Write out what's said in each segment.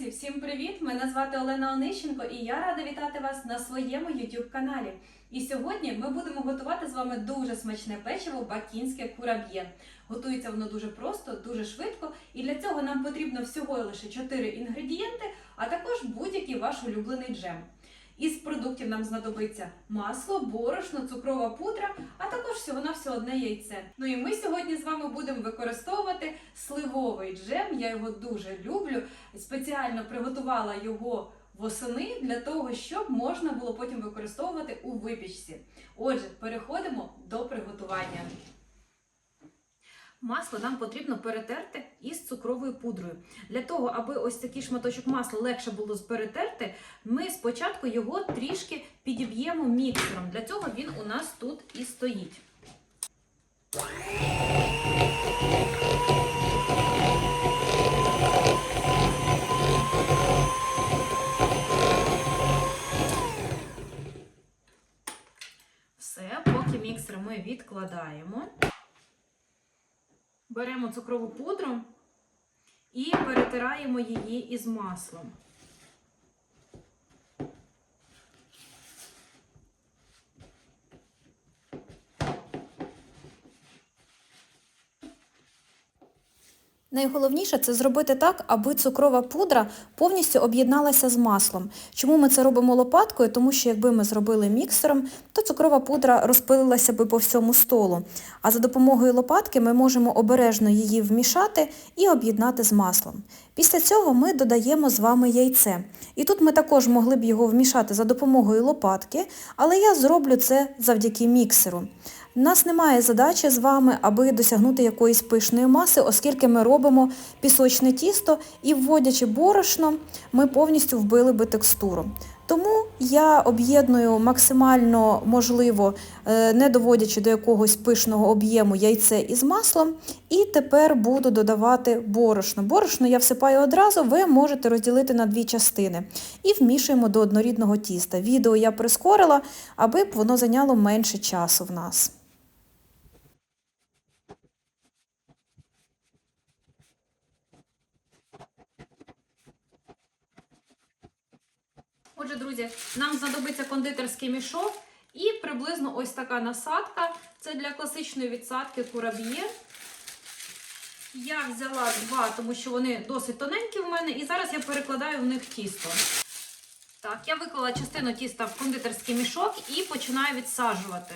Друзі, всім привіт! Мене звати Олена Онищенко і я рада вітати вас на своєму YouTube каналі. І сьогодні ми будемо готувати з вами дуже смачне печиво бакінське кураб'є. Готується воно дуже просто, дуже швидко, і для цього нам потрібно всього лише 4 інгредієнти, а також будь-який ваш улюблений джем. Із продуктів нам знадобиться масло, борошно, цукрова пудра, а також всього на все одне яйце. Ну і ми сьогодні з вами будемо використовувати сливовий джем. Я його дуже люблю. Спеціально приготувала його восени для того, щоб можна було потім використовувати у випічці. Отже, переходимо до приготування. Масло нам потрібно перетерти із цукровою пудрою. Для того, аби ось такий шматочок масла легше було перетерти, ми спочатку його трішки підіб'ємо міксером. Для цього він у нас тут і стоїть. Все, поки міксер ми відкладаємо. Беремо цукрову пудру і перетираємо її із маслом. Найголовніше це зробити так, аби цукрова пудра повністю об'єдналася з маслом. Чому ми це робимо лопаткою? Тому що якби ми зробили міксером, то цукрова пудра розпилилася би по всьому столу. А за допомогою лопатки ми можемо обережно її вмішати і об'єднати з маслом. Після цього ми додаємо з вами яйце. І тут ми також могли б його вмішати за допомогою лопатки, але я зроблю це завдяки міксеру. У нас немає задачі з вами, аби досягнути якоїсь пишної маси, оскільки ми робимо пісочне тісто і вводячи борошно, ми повністю вбили би текстуру. Тому я об'єдную максимально можливо, е, не доводячи до якогось пишного об'єму яйце із маслом, і тепер буду додавати борошно. Борошно я всипаю одразу, ви можете розділити на дві частини і вмішуємо до однорідного тіста. Відео я прискорила, аби воно зайняло менше часу в нас. Отже, друзі, нам знадобиться кондитерський мішок і приблизно ось така насадка. Це для класичної відсадки кураб'є. Я взяла два, тому що вони досить тоненькі в мене, і зараз я перекладаю в них тісто. Так, я виклала частину тіста в кондитерський мішок і починаю відсаджувати.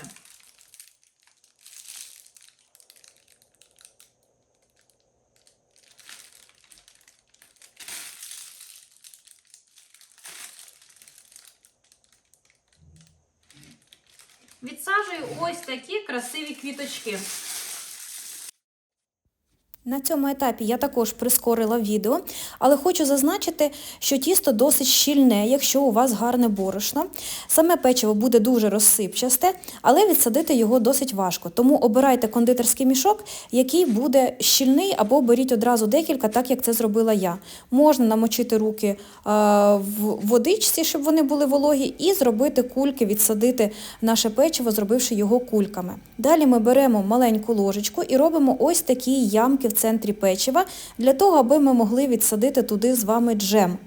Відсаджую ось такі красиві квіточки. На цьому етапі я також прискорила відео, але хочу зазначити, що тісто досить щільне, якщо у вас гарне борошно. Саме печиво буде дуже розсипчасте, але відсадити його досить важко. Тому обирайте кондитерський мішок, який буде щільний, або беріть одразу декілька, так як це зробила я. Можна намочити руки е, в водичці, щоб вони були вологі, і зробити кульки, відсадити наше печиво, зробивши його кульками. Далі ми беремо маленьку ложечку і робимо ось такі ямки центрі печива, для того, аби ми могли відсадити туди з вами джем.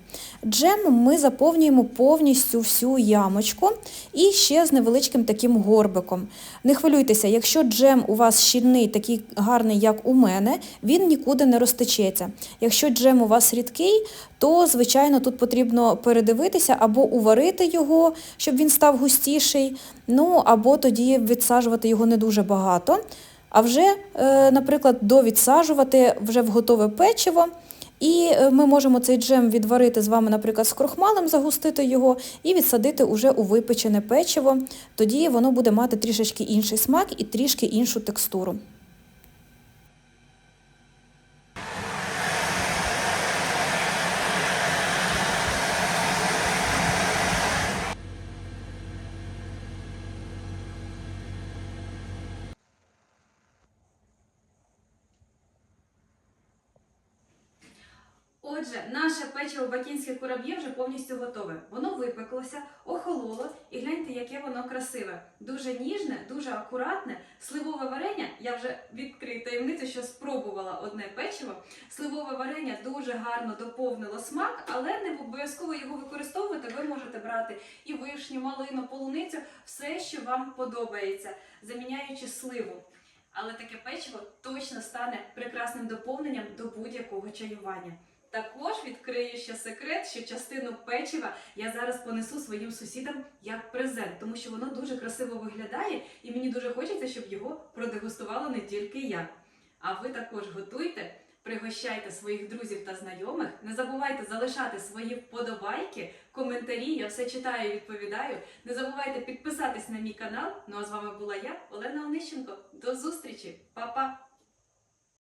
Джем ми заповнюємо повністю всю ямочку і ще з невеличким таким горбиком. Не хвилюйтеся, якщо джем у вас щільний, такий гарний, як у мене, він нікуди не розтечеться. Якщо джем у вас рідкий, то, звичайно, тут потрібно передивитися або уварити його, щоб він став густіший, ну або тоді відсаджувати його не дуже багато. А вже, е, наприклад, довідсаджувати вже в готове печиво. І е, ми можемо цей джем відварити з вами, наприклад, з крохмалем, загустити його і відсадити уже у випечене печиво. Тоді воно буде мати трішечки інший смак і трішки іншу текстуру. Отже, наше печиво бакінське кураб'є вже повністю готове. Воно випеклося, охололо, і гляньте, яке воно красиве. Дуже ніжне, дуже акуратне. Сливове варення. Я вже відкрию таємницю, що спробувала одне печиво. Сливове варення дуже гарно доповнило смак, але не обов'язково його використовувати. Ви можете брати і вишню, малину, полуницю, все, що вам подобається, заміняючи сливу. Але таке печиво точно стане прекрасним доповненням до будь-якого чаювання. Також відкрию ще секрет, що частину печива я зараз понесу своїм сусідам як презент, тому що воно дуже красиво виглядає, і мені дуже хочеться, щоб його продегустувала не тільки я. А ви також готуйте, пригощайте своїх друзів та знайомих. Не забувайте залишати свої вподобайки, коментарі. Я все читаю і відповідаю. Не забувайте підписатись на мій канал. Ну а з вами була я, Олена Онищенко. До зустрічі, Па-па!